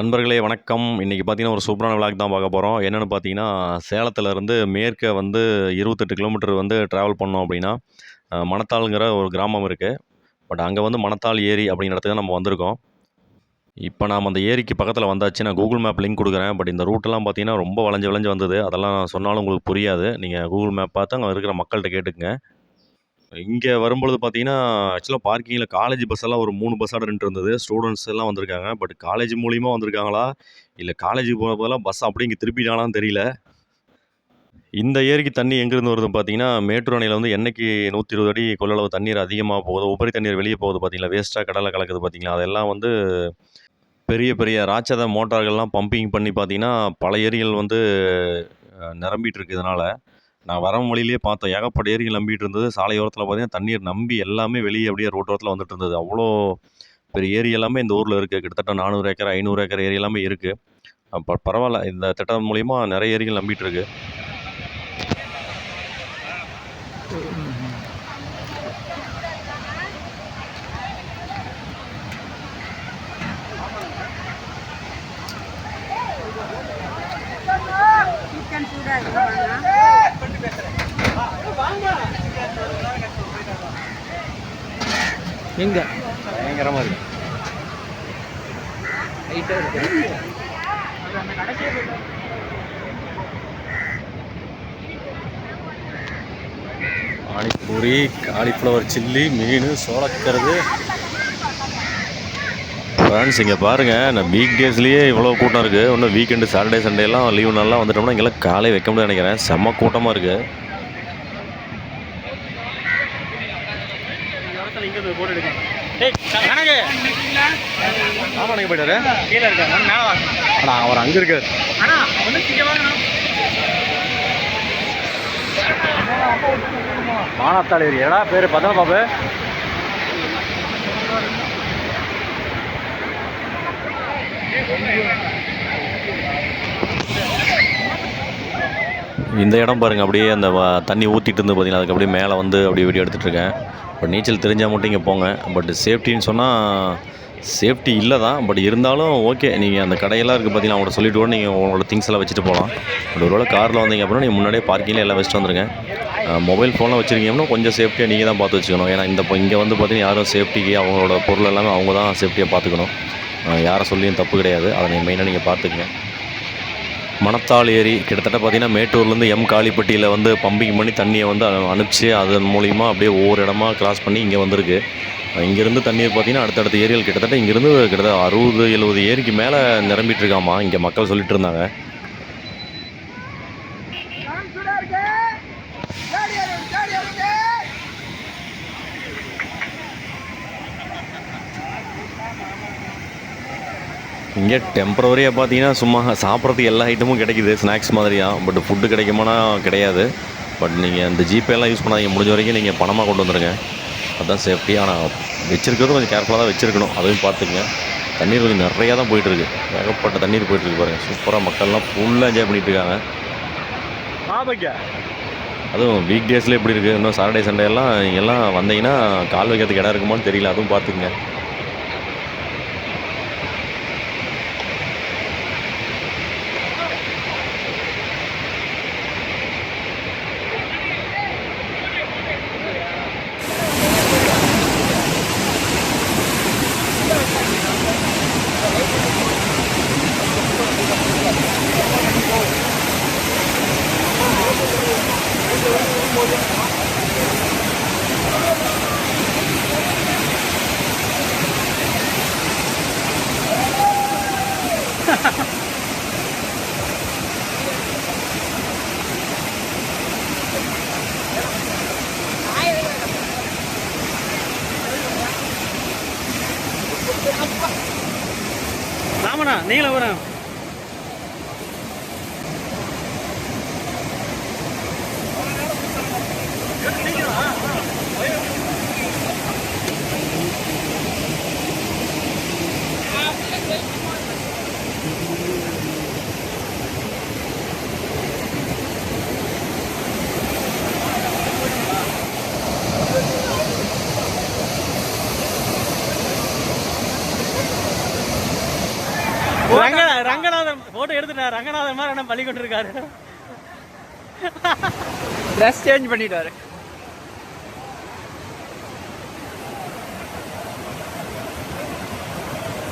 நண்பர்களே வணக்கம். இன்றைக்கி பார்த்தீங்கன்னா ஒரு சூப்பரான விளாக் தான் பார்க்க போகிறோம் என்னென்னு பார்த்தீங்கன்னா சேலத்துலேருந்து மேற்கே வந்து இருபத்தெட்டு கிலோமீட்டர் வந்து ட்ராவல் பண்ணோம் அப்படின்னா மணத்தாளுங்கிற ஒரு கிராமம் இருக்குது பட் அங்கே வந்து மணத்தாள் ஏரி அப்படிங்கிற இடத்துக்கு தான் நம்ம வந்திருக்கோம். இப்போ நாம் அந்த ஏரிக்கு பக்கத்தில் வந்தாச்சு. நான் கூகுள் மேப் லிங்க் கொடுக்குறேன். பட் இந்த ரூட்டெல்லாம் பார்த்தீங்கன்னா ரொம்ப வளைஞ்சு வளைஞ்சு வந்தது. அதெல்லாம் நான் சொன்னாலும் உங்களுக்கு புரியாது. நீங்கள் கூகுள் மேப் பார்த்து அங்கே இருக்கிற மக்கள்கிட்ட கேட்டுக்குங்க. இங்கே வரும்பொழுது பார்த்தீங்கன்னா ஆக்சுவலாக பார்க்கிங்கில் காலேஜ் பஸ் எல்லாம் ஒரு மூணு பஸ் ஆர்டர் இருந்தது. ஸ்டூடெண்ட்ஸ் எல்லாம் வந்திருக்காங்க. பட் காலேஜ் மூலியமாக வந்திருக்காங்களா? இல்லை காலேஜுக்கு போகிறப்பெல்லாம் பஸ் அப்படியே இங்கே திருப்பிட்டாங்களான்னு தெரியல. இந்த ஏரிக்கு தண்ணி எங்கேருந்து வருது பார்த்தீங்கன்னா மேட்டூர் அணையில் வந்து என்னைக்கு நூற்றி இருபது அடி கொள்ளளவு தண்ணீர் அதிகமாக போகுது உபரி தண்ணீர் வெளியே போகுது பார்த்தீங்களா வேஸ்ட்டாக கடலை கலக்குது பார்த்தீங்களா அதெல்லாம் வந்து பெரிய பெரிய ராட்சத மோட்டார்கள்லாம் பம்பிங் பண்ணி பார்த்தீங்கன்னா பல ஏரிகள் வந்து அஹ், நிரம்பிட்டு இருக்கு இதனால். நான் வர வழியிலேயே பார்த்தோம் ஏகப்பட்ட ஏரிகள் நம்பிட்டு இருந்தது. சாலையோரத்தில் பார்த்தீங்கன்னா தண்ணீர் நம்பி எல்லாமே வெளியே அப்படியே ரோட்டோரத்தில் வந்துட்டு இருந்தது. அவ்வளோ பெரிய ஏரி எல்லாமே இந்த ஊரில் இருக்குது கிட்டத்தட்ட நானூறு ஏக்கர் ஐநூறு ஏக்கர் ஏரி எல்லாமே இருக்குது அப்போ பரவாயில்ல. இந்த திட்டம் மூலிமா நிறைய ஏரிகள் நம்பிட்டு இருக்கு. சூடாக எங்க? பயங்கரமாக இருக்கு. பானிபூரி காலிஃப்ளவர் சில்லி மீன் சோளக்கிறது ஃப்ரெண்ட்ஸ் இங்கே பாருங்கள் நான் வீக் டேஸ்லேயே இவ்வளோ கூட்டம் இருக்குது இன்னும் வீக்கெண்டு சாட்டர்டே சண்டேலாம் லீவு நாள்லாம் வந்துட்டோம்னா இங்கெல்லாம் காலை வைக்க முடியாது நினைக்கிறேன். செம்ம கூட்டமாக இருக்குது போயிட்டாரு. அண்ணா அவர் அங்கே இருக்காரு. அண்ணா வந்து ஏடா பேர்? பார்த்தா பாபு இந்த இடம் பாருங்கள் அப்படியே அந்த வ- தண்ணி ஊற்றிட்டு இருந்து பார்த்தீங்கன்னா அதுக்கு அப்படியே மேலே வந்து அப்படியே வீடியோ எடுத்துகிட்டு இருக்கேன். பட் நீச்சல் தெரிஞ்சால் மட்டும் இங்கே போங்க. பட் சேஃப்டின்னு சொன்னால் சேஃப்டி இல்லை தான் பட் இருந்தாலும் ஓகே நீங்கள் அந்த கடையெல்லாம் இருக்குது பார்த்தீங்கன்னா அவங்கள்ட்ட சொல்லிட்டு கூட நீங்கள் உங்களோட திங்ஸ் எல்லாம் வச்சுட்டு போகலாம் பட் ஒருவேளை காரில் வந்தீங்க அப்படின்னா நீங்கள் முன்னாடியே பார்க்கிங்கில் எல்லாம் வச்சுட்டு வந்துருங்க. மொபைல் ஃபோன்லாம் வச்சுருக்கீங்கன்னா கொஞ்சம் சேஃப்டியாக நீங்கள் தான் பார்த்து வச்சுக்கணும். ஏன்னா இந்த இங்கே வந்து பார்த்தீங்கன்னா யாரும் சேஃப்டிக்கு அவங்களோட பொருள் எல்லாமே அவங்க தான் சேஃப்டியாக பார்த்துக்கணும். யாரை சொல்லியும் தப்பு கிடையாது. அதை நீங்கள் மெயினாக நீங்கள் பார்த்துக்குங்க. மணத்தாள் ஏரி கிட்டத்தட்ட பார்த்திங்கன்னா மேட்டூர்லேருந்து எம் காளிப்பட்டியில் வந்து பம்பிங் பண்ணி தண்ணியை வந்து அனு- அனுப்பிச்சு அதன் மூலிமா அப்படியே ஒவ்வொரு இடமா கிராஸ் பண்ணி இங்கே வந்திருக்கு. இங்கேருந்து தண்ணீர் பார்த்தீங்கன்னா அடுத்தடுத்த ஏரிகள் கிட்டத்தட்ட இங்கேருந்து கிட்டத்தட்ட அறுபது எழுபது ஏரிக்கு மேலே நிரம்பிட்டு இருக்காமா இங்கே மக்கள் சொல்லிட்டு இருந்தாங்க. இங்கே டெம்பரவரியாக பார்த்தீங்கன்னா சும்மா சாப்பிட்றதுக்கு எல்லா ஐட்டமும் கிடைக்குது ஸ்நாக்ஸ் மாதிரியாக பட் ஃபுட்டு கிடைக்குமானா கிடையாது. பட் நீங்கள் இந்த ஜிபே எல்லாம் யூஸ் பண்ணாதீங்க. முடிஞ்ச வரைக்கும் நீங்கள் பணமாக கொண்டு வந்துடுங்க அதுதான் சேஃப்டி ஆனால் வச்சிருக்கிறது கொஞ்சம் கேர்ஃபுல்லாக தான் வச்சுருக்கணும். அதையும் பார்த்துங்க தண்ணீர் கொஞ்சம் நிறையா தான் போயிட்டுருக்கு. ஏகப்பட்ட தண்ணீர் போயிட்டுருக்கு பாருங்கள் சூப்பராக மக்கள்லாம் ஃபுல்லாக என்ஜாய் பண்ணிட்டு இருக்காங்க. அதுவும் வீக் டேஸில் எப்படி இருக்குது இன்னும் சாட்டர்டே சண்டே எல்லாம் எல்லாம் வந்தீங்கன்னா கால் வைக்கிறதுக்கு இடம் இருக்குமான்னு தெரியல. அதுவும் பார்த்துக்குங்க. போட்டோ எடுத்துட்டாரு ரங்கநாதன் மாதிரி என்ன பள்ளி கொண்டிருக்காரு? ட்ரெஸ் சேஞ்ச் பண்ணிட்டாரு.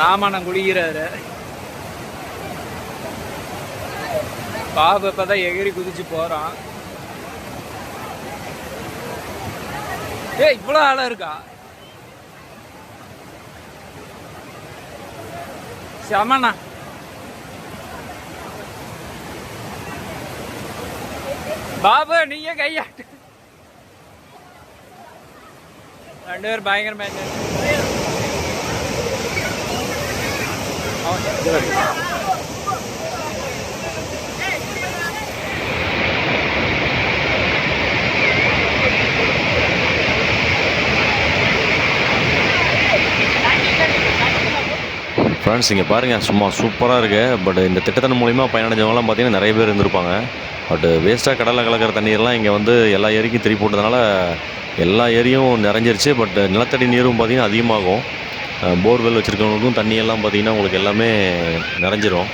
ராமணன் குளிக்கிறாரு. பாபு இப்பதான் எகிரி குதிச்சு போறான். ஏய் இவ்வளவு ஆளா இருக்கா? செமண்ணா. பாபு நீங்க கையாட்டு. ரெண்டு பேர் பயங்கர மேட்ச் ஃப்ரெண்ட்ஸ் இங்கே பாருங்கள் சும்மா சூப்பராக இருக்குது பட் இந்த திட்டத்தின் மூலிமா பயனடைஞ்சவங்களாம் பார்த்தீங்கன்னா நிறைய பேர் இருந்திருப்பாங்க. பட் வேஸ்ட்டாக கடலில் கலக்கிற தண்ணீர்லாம் இங்கே வந்து எல்லா ஏரிக்கும் திருப்பி போட்டதுனால எல்லா ஏரியும் நிறைஞ்சிருச்சு. பட் uh, நிலத்தடி நீரும் பார்த்திங்கன்னா அதிகமாகும். Uh, போர்வெல் வச்சுருக்கவங்களுக்கும் தண்ணியெல்லாம் பார்த்திங்கன்னா உங்களுக்கு எல்லாமே நிறைஞ்சிரும்.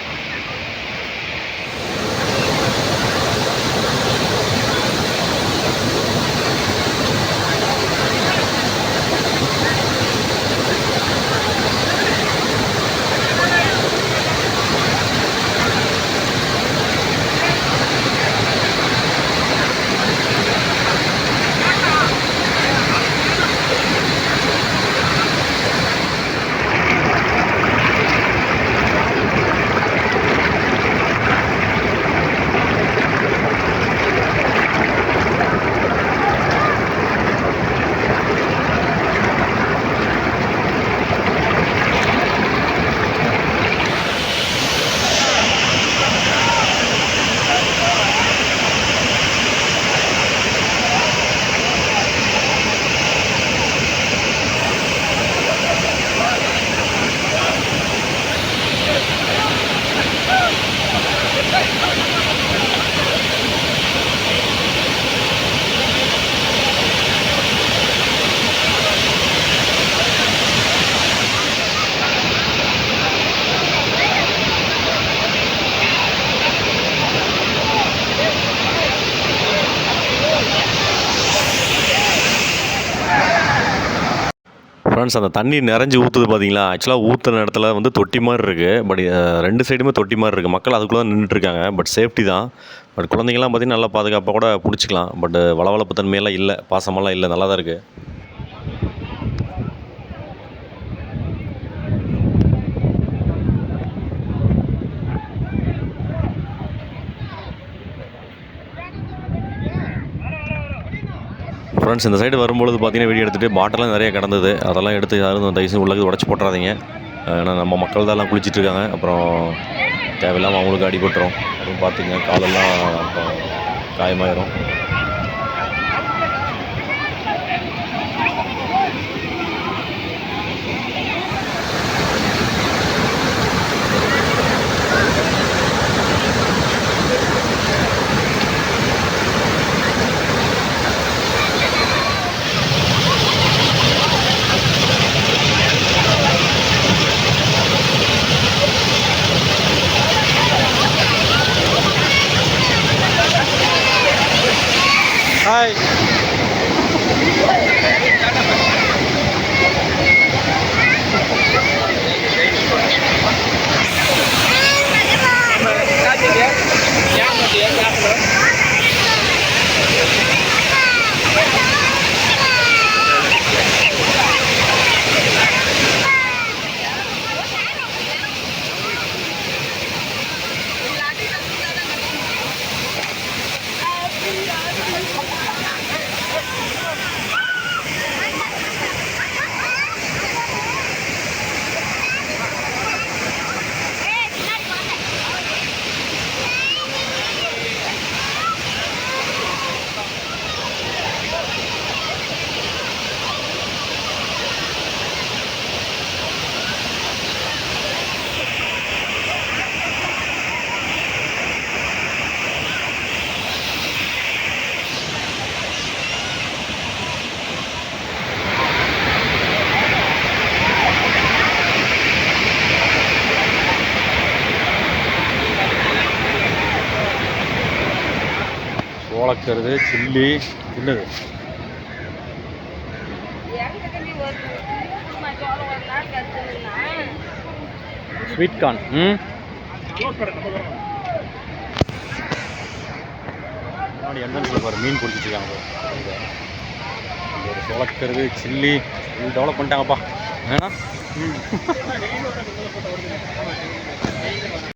ஃப்ரெண்ட்ஸ் அந்த தண்ணி நிறைஞ்சு ஊற்றுது பார்த்தீங்களா ஆக்சுவலாக ஊற்றுன இடத்துல வந்து தொட்டி மாதிரி இருக்குது பட் ரெண்டு சைடுமே தொட்டி மாதிரி இருக்குது மக்கள் அதுக்குள்ளே தான் நின்றுட்டுருக்காங்க பட் சேஃப்டி தான். பட் குழந்தைங்களாம் பார்த்தீங்கன்னா நல்லா பாதுகாப்பாக கூட பிடிச்சிக்கலாம். பட் வளவளப்பு தன்மையெல்லாம் இல்லை. பாசமெல்லாம் இல்லை. நல்லா தான் இருக்குது ஃப்ரெண்ட்ஸ் இந்த சைடு வரும்பொழுது பார்த்தீங்கன்னா வீடியோ எடுத்துகிட்டு பாட்டெல்லாம் நிறைய கிடந்தது. அதெல்லாம் எடுத்து யாரும் தயவுசு உள்ளது உடச்சி போட்டுறாதீங்க. ஏன்னா நம்ம மக்கள் தான் எல்லாம் இருக்காங்க. அப்புறம் தேவையில்லாமல் அவங்களுக்கு அடிபட்டுரும். அதுவும் பார்த்துங்க காலெல்லாம் காயமாயிரும். Yang dia, yang dia, இருக்கிறது சில்லி என்னது? ஸ்வீட் கார்ன் ம்? முன்னாடி என்ட்ரன்ஸில் பாரு மீன் பிடிச்சிட்டு இருக்காங்க. ஒரு சோளக்கருது சில்லி இது டெவலப் பண்ணிட்டாங்கப்பா. ஏன்னா?